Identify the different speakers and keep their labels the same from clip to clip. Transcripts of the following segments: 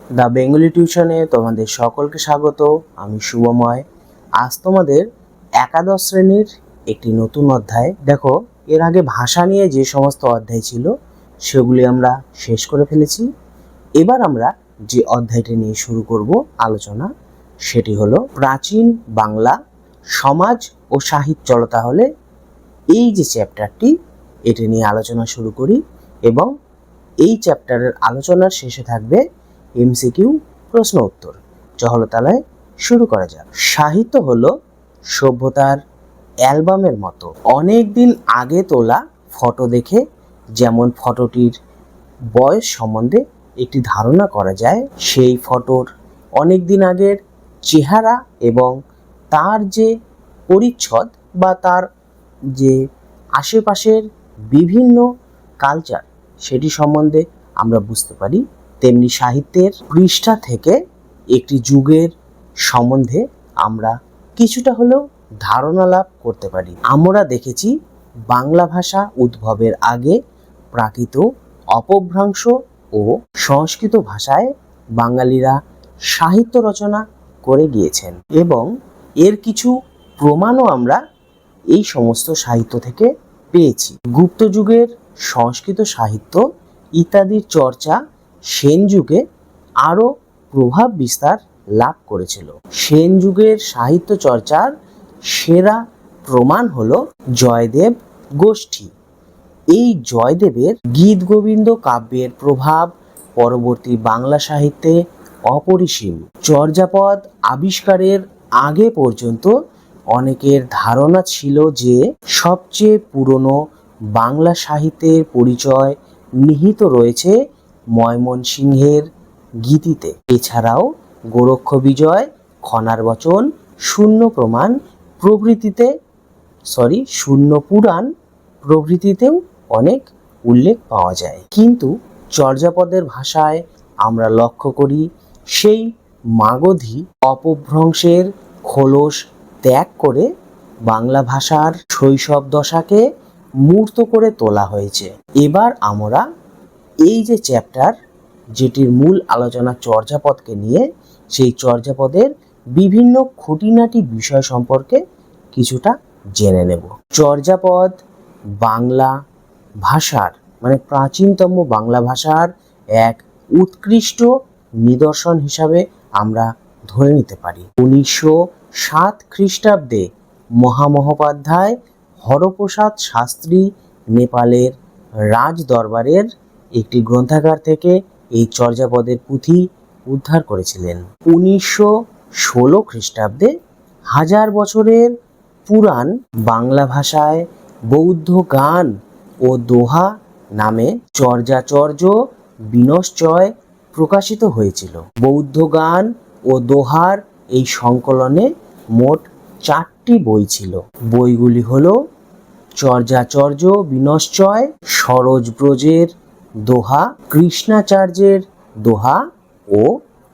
Speaker 1: The Bengali টিউশনে তোমাদের সকলকে স্বাগত, আমি শুভময়। আজ তোমাদের একাদশ শ্রেণির একটি নতুন অধ্যায়। দেখো, এর আগে ভাষা নিয়ে যে সমস্ত অধ্যায় ছিল, সেগুলি আমরা শেষ করে ফেলেছি। এবার আমরা যে অধ্যায়টি নিয়ে শুরু করব আলোচনা, সেটি হলো প্রাচীন বাংলা, সমাজ ও সাহিত্য চলো তাহলে। এই যে চ্যাপ্টারটি, এটি নিয়ে আলোচনা শুরু করি এবং এই চ্যাপ্টারের আলোচনার শেষে থাকবে এমসিকিউ প্রশ্ন উত্তর। চহলতালায় শুরু করা যাক। সাহিত্য হলো সভ্যতার অ্যালবামের মতো। অনেক দিন আগে তোলা ফটো দেখে যেমন ফটোটির বয়স সম্বন্ধে একটি ধারণা করা যায়, সেই ফটোর অনেক দিন আগের চেহারা এবং তার যে পরিচ্ছদ বা তার যে আশেপাশের বিভিন্ন কালচার সেটি সম্বন্ধে আমরা বুঝতে পারি। তেমনি সাহিত্যের পৃষ্ঠা থেকে একটি যুগের সম্বন্ধে আমরা কিছুটা হলেও ধারণা লাভ করতে পারি। আমরা দেখেছি বাংলা ভাষা উদ্ভবের আগে প্রাকৃত অপভ্রংশ ও সংস্কৃত ভাষায় বাঙালিরা সাহিত্য রচনা করে গিয়েছেন এবং এর কিছু প্রমাণও আমরা এই সমস্ত সাহিত্য থেকে পেয়েছি। গুপ্ত যুগের সংস্কৃত সাহিত্য ইত্যাদির চর্চা সেন যুগে আরও প্রভাব বিস্তার লাভ করেছিল। সেন যুগের সাহিত্য চর্চার সেরা প্রমাণ হল জয়দেব গোষ্ঠী। এই জয়দেবের গীত গোবিন্দ কাব্যের প্রভাব পরবর্তী বাংলা সাহিত্যে অপরিসীম। চর্যাপদ আবিষ্কারের আগে পর্যন্ত অনেকের ধারণা ছিল যে সবচেয়ে পুরনো বাংলা সাহিত্যের পরিচয় নিহিত রয়েছে ময়মনসিংহের গীতিতে। এছাড়াও গোরক্ষ বিজয়, খনার বচন, শূন্য প্রমাণ প্রভৃতিতে সরি শূন্য পুরাণ প্রভৃতিতেও অনেক উল্লেখ পাওয়া যায়। কিন্তু চর্যাপদের ভাষায় আমরা লক্ষ্য করি সেই মাগধী অপভ্রংশের খোলস ত্যাগ করে বাংলা ভাষার শৈশব দশাকে মূর্ত করে তোলা হয়েছে। এবার আমরা এই যে চ্যাপ্টার যেটির মূল আলোচনা চর্যাপদকে নিয়ে, সেই চর্যাপদের বিভিন্ন খুঁটিনাটি বিষয় সম্পর্কে কিছুটা জেনে নেব। চর্যাপদ বাংলা ভাষার মানে প্রাচীনতম বাংলা ভাষার এক উৎকৃষ্ট নিদর্শন হিসাবে আমরা ধরে নিতে পারি। উনিশশো সাত খ্রিস্টাব্দে মহামহোপাধ্যায় হরপ্রসাদ শাস্ত্রী নেপালের রাজ দরবারের একটি গ্রন্থাগার থেকে এই চর্যাপদের পুঁথি উদ্ধার করেছিলেন। উনিশশো ষোলো খ্রিস্টাব্দে হাজার বছরের পুরাণ বাংলা ভাষায় বৌদ্ধ গান ও দোহা নামে চর্যাচর্য বিনশ্চয় প্রকাশিত হয়েছিল। বৌদ্ধ গান ও দোহার এই সংকলনে মোট চারটি বই ছিল। বইগুলি হলো চর্যাচর্য বিনশ্চয়, সরোজ ব্রজের দোহা কৃষ্ণাচার্যের দোহা ও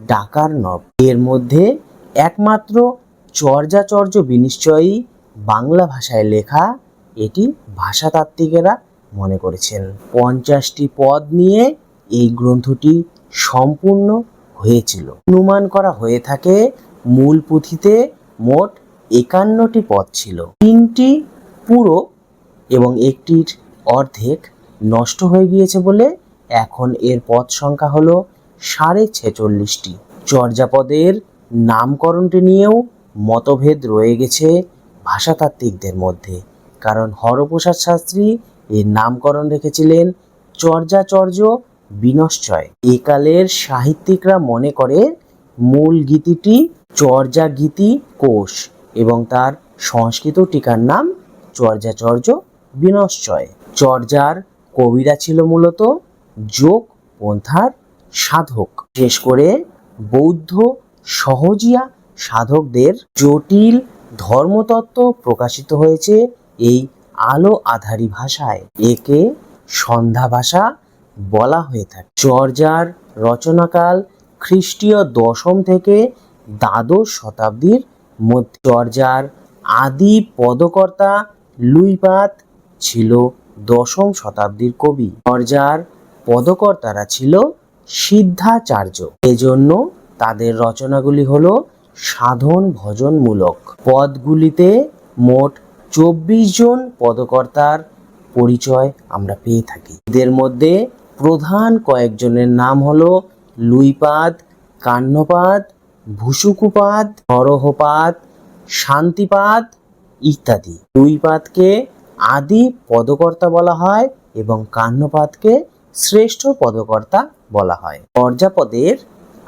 Speaker 1: ডাকার নব। এর মধ্যে একমাত্র চর্যাচর্য বিনিশ্চয়ই বাংলা ভাষায় লেখা এটি ভাষাতাত্ত্বিকেরা মনে করেছেন। পঞ্চাশটি পদ নিয়ে এই গ্রন্থটি সম্পূর্ণ হয়েছিল। অনুমান করা হয়ে থাকে মূল পুঁথিতে মোট একান্নটি পদ ছিল। তিনটি পুরো এবং একটির অর্ধেক নষ্ট হয়ে গিয়েছে বলে এখন এর পদ সংখ্যা হল সাড়ে ছেচল্লিশটি। চর্যাপদের নামকরণটি নিয়েও মতভেদ রয়ে গেছে ভাষাতাত্ত্বিকদের মধ্যে। কারণ হরপ্রসাদ শাস্ত্রী এর নামকরণ রেখেছিলেন চর্যাচর্য বিনশ্চয়। একালের সাহিত্যিকরা মনে করে মূল গীতিটি চর্যা গীতি কোষ এবং তার সংস্কৃত টিকার নাম চর্যাচর্য বিনশ্চয়। চর্যার কবিরা ছিল মূলত যোগ, পন্থার সাধক। বিশেষ করে বৌদ্ধ সহজিয়া সাধকদের জটিল ধর্মতত্ত্ব প্রকাশিত হয়েছে এই আলো আধারী ভাষায়। একে সন্ধ্যা ভাষা বলা হয়ে থাকে। চর্যার রচনাকাল খ্রিস্টীয় দশম থেকে দ্বাদশ শতাব্দীর মধ্যে। চর্যার আদি পদকর্তা লুইপাত ছিল দশম শতাব্দীর কবি। চর্যার পদকর্তারা ছিল সিদ্ধাচার্য। এজন্য তাদের রচনাগুলি হলো সাধন ভজনমূলক। পদগুলিতে মোট চব্বিশ জন পদকর্তার পরিচয় আমরা পেয়ে থাকি। এদের মধ্যে প্রধান কয়েকজনের নাম হল লুইপাদ, কান্নপাদ, ভুসুকুপাদ, নরহপাদ, শান্তিপাদ ইত্যাদি। লুইপাদকে আদি পদকর্তা বলা হয় এবং কান্নপাতকে শ্রেষ্ঠ পদকর্তা বলা হয়। পর্যাপদের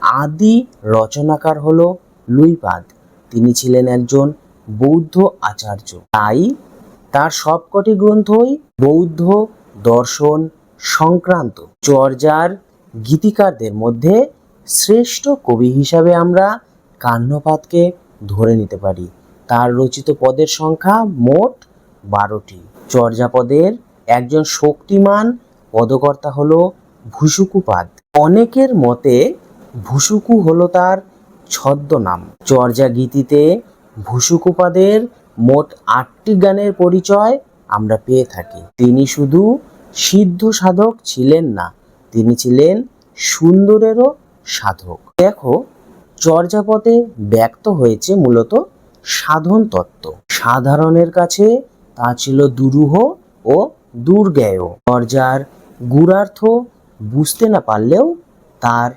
Speaker 1: আদি রচনাকার হল লুইপাদ। তিনি ছিলেন একজন বৌদ্ধ আচার্য। তাই তার সবকটি গ্রন্থই বৌদ্ধ দর্শন সংক্রান্ত। চর্যার গীতিকারদের মধ্যে শ্রেষ্ঠ কবি হিসাবে আমরা কান্নপাতকে ধরে নিতে পারি। তার রচিত পদের সংখ্যা মোট বারোটি। চর্যাপদের একজন শক্তিমান পদকর্তা হল ভুসুকুপাদ অনেকের মতে ভুসুকু হলো তার ছদ্মনাম। চর্যা গীতিতে ভুসুকুপাদের মোট আটটি গানের পরিচয় আমরা পেয়ে থাকি। তিনি শুধু সিদ্ধ সাধক ছিলেন না, তিনি ছিলেন সুন্দরেরও সাধক। দেখো, চর্যাপদে ব্যক্ত হয়েছে মূলত সাধন তত্ত্ব সাধারণের কাছে তা ছিল দুরূহ ও দুর্জ্ঞেয় চর্যার গুড়ার্থ বুঝতে না পারলেও তার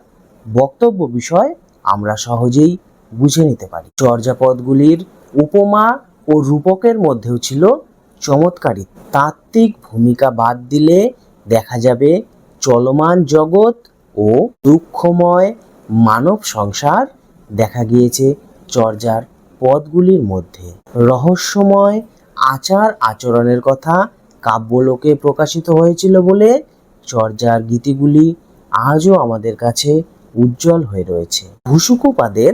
Speaker 1: বক্তব্য বিষয় আমরা সহজেই বুঝে নিতে পারি। চর্যাপদগুলির উপমা ও রূপকের মধ্যেও ছিল চমৎকারী। তাত্ত্বিক ভূমিকা বাদ দিলে দেখা যাবে চলমান জগৎ ও দুঃখময় মানব সংসার দেখা গিয়েছে চর্যার পদগুলির মধ্যে। রহস্যময় আচার আচরণের কথা কাব্যলোকে প্রকাশিত হয়েছিল বলে চর্যার গীতিগুলি আজও আমাদের কাছে উজ্জ্বল হয়ে রয়েছে। ভুসুকুপাদের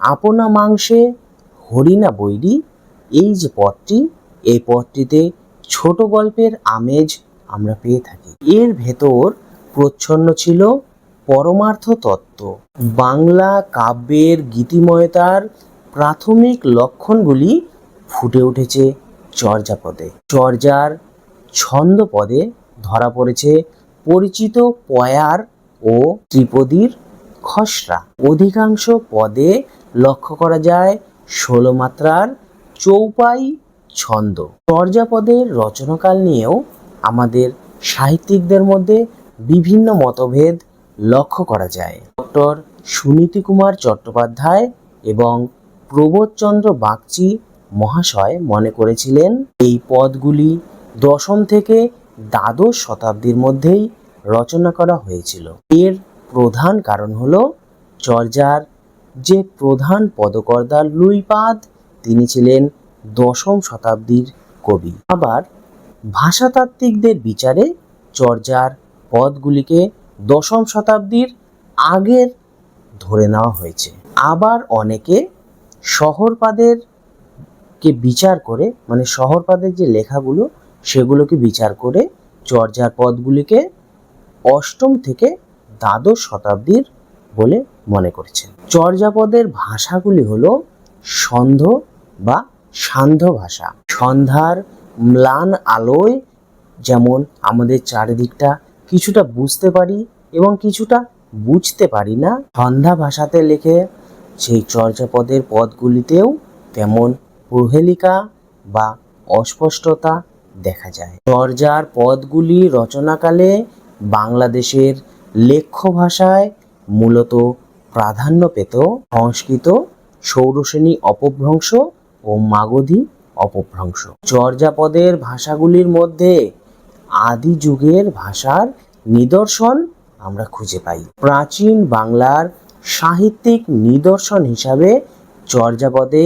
Speaker 1: আপনা মাংসে হরিণা বৈরি, এই যে পথটি, এই পথটিতে ছোট গল্পের আমেজ আমরা পেয়ে থাকি। এর ভেতর প্রচ্ছন্ন ছিল পরমার্থ তত্ত্ব। বাংলা কাব্যের গীতিময়তার প্রাথমিক লক্ষণগুলি ফুটে উঠেছে চর্যাপদে। চর্যার ছন্দ পদে ধরা পড়েছে পরিচিত পয়ার ও ত্রিপদীর খসড়া। অধিকাংশ পদে লক্ষ্য করা যায় ষোলো মাত্রার চৌপাই ছন্দ। চর্যাপদের রচনাকাল নিয়েও আমাদের সাহিত্যিকদের মধ্যে বিভিন্ন মতভেদ লক্ষ্য করা যায়। ডক্টর সুনীতি কুমার চট্টোপাধ্যায় এবং প্রবোধচন্দ্র বাগচি মহাশয় মনে করেছিলেন, এই পদগুলি দশম থেকে দ্বাদশ শতাব্দীর মধ্যেই রচনা করা হয়েছিল। এর প্রধান কারণ হল চর্যার যে প্রধান পদকর্তা লুইপাদ, তিনি ছিলেন দশম শতাব্দীর কবি। আবার ভাষাতাত্ত্বিকদের বিচারে চর্যার পদগুলিকে দশম শতাব্দীর আগের ধরে নেওয়া হয়েছে। আবার অনেকে শহরপাদের কে বিচার করে মানে শহরপাদের যে লেখাগুলো, সেগুলোকে বিচার করে চর্যার পদগুলিকে অষ্টম থেকে দ্বাদশ শতাব্দীর বলে মনে করেছেন। চর্যাপদের ভাষাগুলি হলো সন্ধ বা সান্ধ্য ভাষা। সন্ধ্যার ম্লান আলোয় যেমন আমাদের চারিদিকটা কিছুটা বুঝতে পারি এবং কিছুটা বুঝতে পারি না, সন্ধ্যা ভাষাতে লেখে সেই চর্যাপদের পদগুলিতেও তেমন প্রহেলিকা বা অস্পষ্টতা দেখা যায়। চর্যার পদগুলি রচনাকালে বাংলাদেশের লেখ্য ভাষায় মূলত প্রাধান্য পেত। সংস্কৃত সৌরসেনী অপভ্রংশ ও মাগধী অপভ্রংশ। চর্যাপদের ভাষাগুলির মধ্যে আদি যুগের ভাষার নিদর্শন আমরা খুঁজে পাই। প্রাচীন বাংলার সাহিত্যিক নিদর্শন হিসাবে চর্যাপদে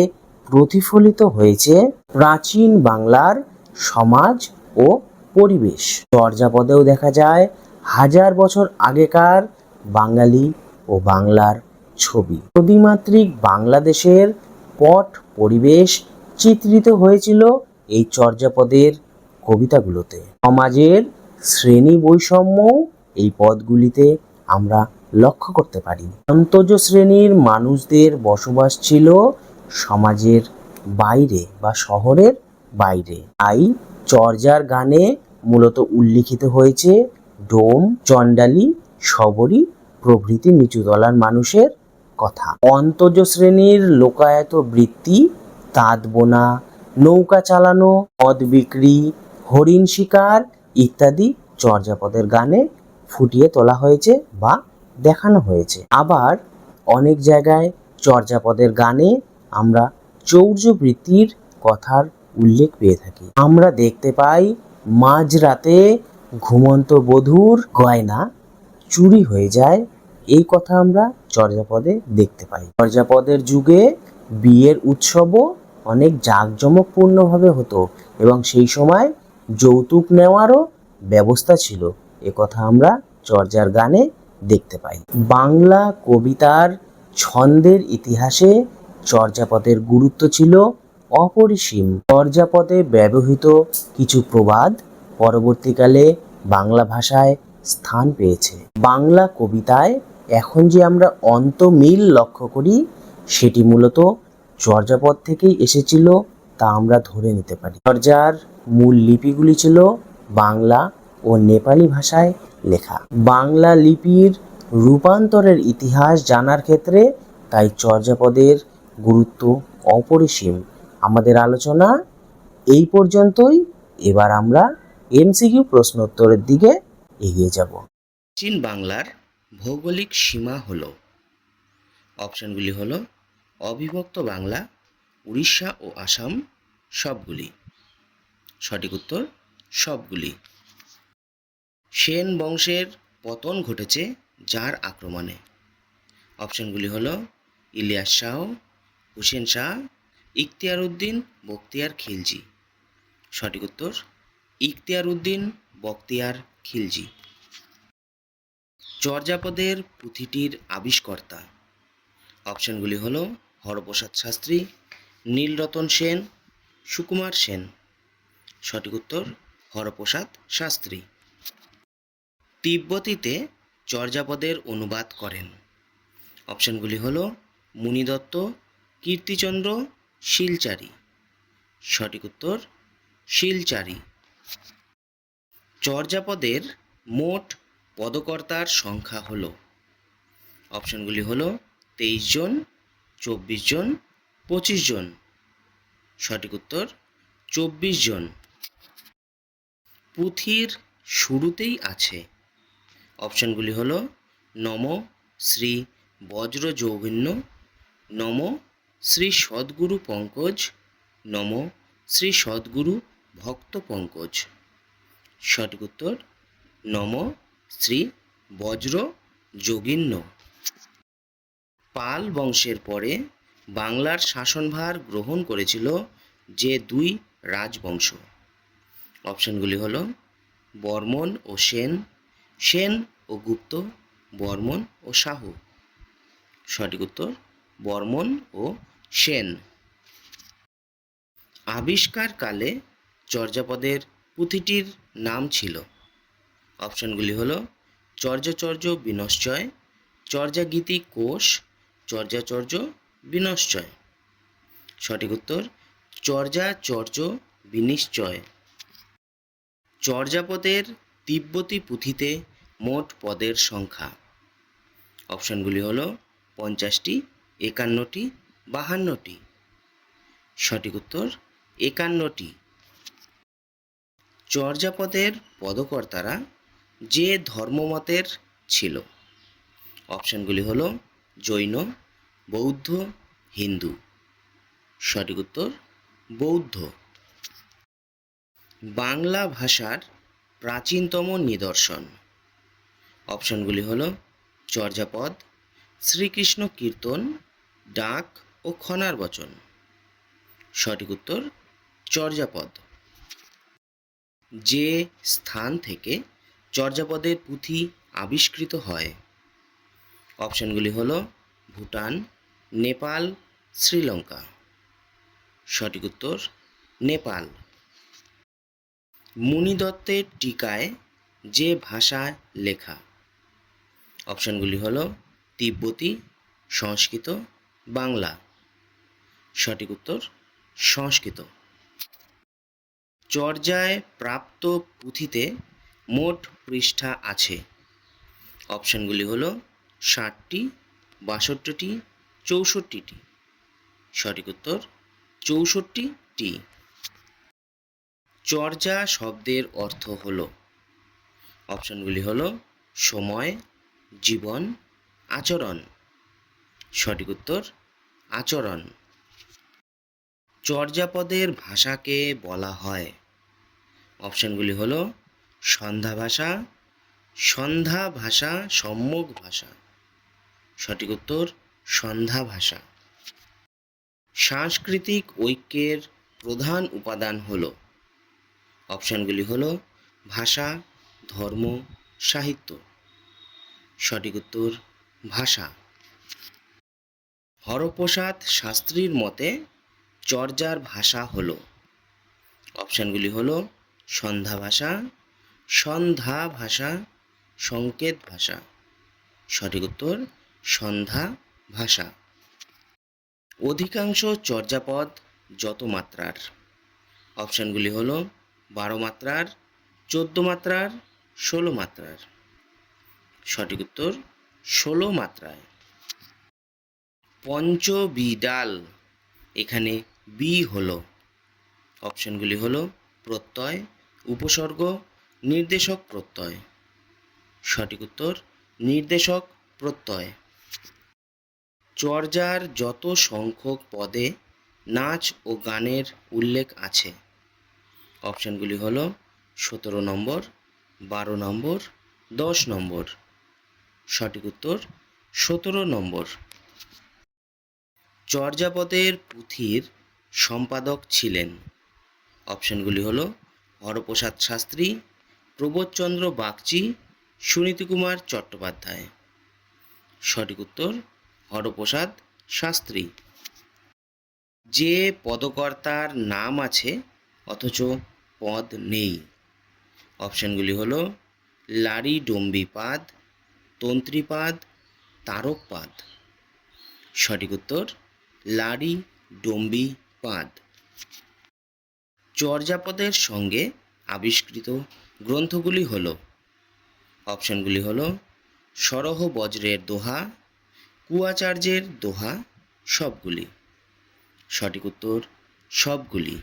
Speaker 1: প্রতিফলিত হয়েছে প্রাচীন বাংলার সমাজ ও পরিবেশ। চর্যাপদেও দেখা যায় হাজার বছর আগেকার বাঙালি ও বাংলার ছবি। নদীমাতৃক বাংলাদেশের পট পরিবেশ চিত্রিত হয়েছিল এই চর্যাপদের কবিতাগুলোতে। সমাজের শ্রেণি বৈষম্য এই পদগুলিতে আমরা লক্ষ্য করতে পারি। অন্তজ শ্রেণির মানুষদের বসবাস ছিল সমাজের বাইরে বা শহরের বাইরে। তাই চর্যার গানে মূলত উল্লিখিত হয়েছে ডোম, চণ্ডালী, শবরী প্রভৃতি নিচু তলার মানুষের কথা। অন্তজ শ্রেণির লোকায়ত বৃত্তি, তাঁত বোনা, নৌকা চালানো মদ বিক্রি, হরিণ শিকার ইত্যাদি চর্যাপদের গানে ফুটিয়ে তোলা হয়েছে বা দেখানো হয়েছে। আবার অনেক জায়গায় চর্যাপদের গানে আমরা চৌর্যবৃত্তির কথার উল্লেখ পেয়ে থাকি। আমরা দেখতে পাই মাঝরাতে ঘুমন্ত বধূর গয়না চুরি হয়ে যায়। এই কথা আমরা চর্যাপদে দেখতে পাই। চর্যাপদের যুগে বিয়ের উৎসবও অনেক জাঁকজমকপূর্ণভাবে হতো এবং সেই সময় যৌতুক নেওয়ারও ব্যবস্থা ছিল। এ কথা আমরা চর্যার গানে দেখতে পাই। বাংলা কবিতার ছন্দের ইতিহাসে চর্যাপদের গুরুত্ব ছিল অপরিসীম। চর্যাপদে ব্যবহৃত কিছু প্রবাদ পরবর্তীকালে বাংলা ভাষায় স্থান পেয়েছে। বাংলা কবিতায় এখন যে আমরা অন্তমিল লক্ষ্য করি, সেটি মূলত চর্যাপদ থেকেই এসেছিল তা আমরা ধরে নিতে পারি। চর্যার মূল লিপিগুলি ছিল বাংলা ও নেপালি ভাষায় লেখা। বাংলা লিপির রূপান্তরের ইতিহাস জানার ক্ষেত্রে তাই চর্যাপদের গুরুত্ব অপরিসীম। আমাদের আলোচনা এই পর্যন্তই। এবার আমরা এমসিকিউ প্রশ্নোত্তরের দিকে এগিয়ে যাব।
Speaker 2: চীন বাংলার ভৌগোলিক সীমা হল। অপশানগুলি হলো অবিভক্ত বাংলা, উড়িষ্যা ও আসাম সবগুলি। সঠিক উত্তর সবগুলি। সেন বংশের পতন ঘটেছে যার আক্রমণে। অপশানগুলি হল ইলিয়াস শাহ হুসেন শাহ ইখতিয়ার উদ্দিন বখতিয়ার খিলজি। সঠিক উত্তর ইখতিয়ার উদ্দিন বখতিয়ার খিলজি। চর্যাপদের পুঁথিটির আবিষ্কর্তা। অপশনগুলি হল হরপ্রসাদ শাস্ত্রী, নীলরতন সেন, সুকুমার সেন। সঠিক উত্তর, হরপ্রসাদ শাস্ত্রী। তিব্বতীতে চর্যাপদের অনুবাদ করেন। অপশনগুলি হল মুনিদত্ত কীর্তিচন্দ্র শিলচারি। সঠিক উত্তর, শিলচারি। চর্যাপদের মোট পদকর্তার সংখ্যা হল। অপশনগুলি হল তেইশ জন, চব্বিশ জন, পঁচিশ জন। সঠিক উত্তর, চব্বিশ জন। পুঁথির শুরুতেই আছে। অপশনগুলি হল নম শ্রী বজ্র যৌগিন্য নম শ্রী সদ্গুরু পঙ্কজ নম শ্রী সদ্গুরু ভক্ত পঙ্কজ। সঠিক উত্তর নম শ্রী বজ্র যোগিন্য। পাল বংশের পরে বাংলার শাসনভার গ্রহণ করেছিল যে দুই রাজবংশ। অপশনগুলি হল বর্মন ও সেন সেন ও গুপ্ত, বর্মন ও শাহু। সঠিক উত্তর বর্মন ও সেন। আবিষ্কারকালে চর্যাপদের পুঁথিটির নাম ছিল। অপশনগুলি হল চর্যাচর্য বিনশ্চয়, চর্যাগীতি কোষ, চর্যাচর্য বিনশ্চয়। সঠিক উত্তর, চর্যাচর্য বিনিশ্চয়। চর্যাপদের তিব্বতী পুঁথিতে মোট পদের সংখ্যা। অপশনগুলি হল পঞ্চাশটি একান্নটি, বাহান্নটি? সঠিক উত্তর, একান্নটি। চর্যাপদের পদকর্তারা যে ধর্মমতের ছিল। অপশানগুলি হল জৈন, বৌদ্ধ, হিন্দু। সঠিক উত্তর, বৌদ্ধ। বাংলা ভাষার প্রাচীনতম নিদর্শন। অপশনগুলি হল চর্যাপদ, শ্রীকৃষ্ণ কীর্তন ডাক ও খনার বচন। সঠিক উত্তর, চর্যাপদ। যে স্থান থেকে চর্যাপদের পুঁথি আবিষ্কৃত হয়, অপশনগুলি হল ভুটান, নেপাল, শ্রীলঙ্কা। সঠিক উত্তর, নেপাল। মুনিদত্তের টিকায় যে ভাষায় লেখা। অপশনগুলি হল তিব্বতী, সংস্কৃত বাংলা। সঠিক উত্তর, সংস্কৃত। চর্যায় প্রাপ্ত পুঁথিতে মোট পৃষ্ঠা আছে। অপশানগুলি হলো ষাটটি, বাষট্টিটি, চৌষট্টিটি। সঠিক উত্তর, চৌষট্টিটি। চর্যা শব্দের অর্থ হলো। অপশানগুলি হলো সময়, জীবন, আচরণ। সঠিক উত্তর আচরণ। চর্যাপদের ভাষাকে বলা হয়। অপশানগুলি হলো সন্ধ্যা ভাষা সন্ধ্যা ভাষা, সম্মুখ ভাষা। সঠিক উত্তর, সন্ধ্যা ভাষা। সাংস্কৃতিক ঐক্যের প্রধান উপাদান হল। অপশানগুলি হল ভাষা, ধর্ম, সাহিত্য। সঠিক উত্তর, ভাষা। হরপ্রসাদ শাস্ত্রীর মতে চর্যার ভাষা হল। অপশানগুলি হল সন্ধ্যা ভাষা সন্ধ্যা ভাষা, সংকেত ভাষা। সঠিক উত্তর, সন্ধ্যা ভাষা। অধিকাংশ চর্যাপদ যত মাত্রার। অপশানগুলি হলো বারো মাত্রার, চোদ্দ মাত্রার, ষোলো মাত্রার। সঠিক উত্তর, ষোলো মাত্রায়। পঞ্চবিডাল। এখানে বি হলো। অপশানগুলি হলো প্রত্যয়, উপসর্গ, নির্দেশক প্রত্যয়। সঠিক উত্তর, নির্দেশক প্রত্যয়। চর্যার যত সংখ্যক পদে নাচ ও গানের উল্লেখ আছে। অপশানগুলি হলো সতেরো নম্বর, বারো নম্বর, দশ নম্বর। সঠিক উত্তর, সতেরো নম্বর। চর্যাপদের পুঁথির সম্পাদক ছিলেন। অপশানগুলি হলো হরপ্রসাদ শাস্ত্রী, প্রবোধচন্দ্র বাগচি সুনীতিকুমার চট্টোপাধ্যায়। সঠিক উত্তর, হরপ্রসাদ শাস্ত্রী। যে পদকর্তার নাম আছে, অথচ পদ নেই। অপশানগুলি হলো লারি ডম্বিপাদ তন্ত্রীপাদ তারকপাদ সঠিক উত্তর লারি ডম্বি পাঁদ। চর্যাপদের সঙ্গে আবিষ্কৃত গ্রন্থগুলি হল, অপশনগুলি হল, সরহ বজ্রের দোহা, কুয়াচার্যের দোহা, সবগুলি। সঠিক উত্তর, সবগুলি।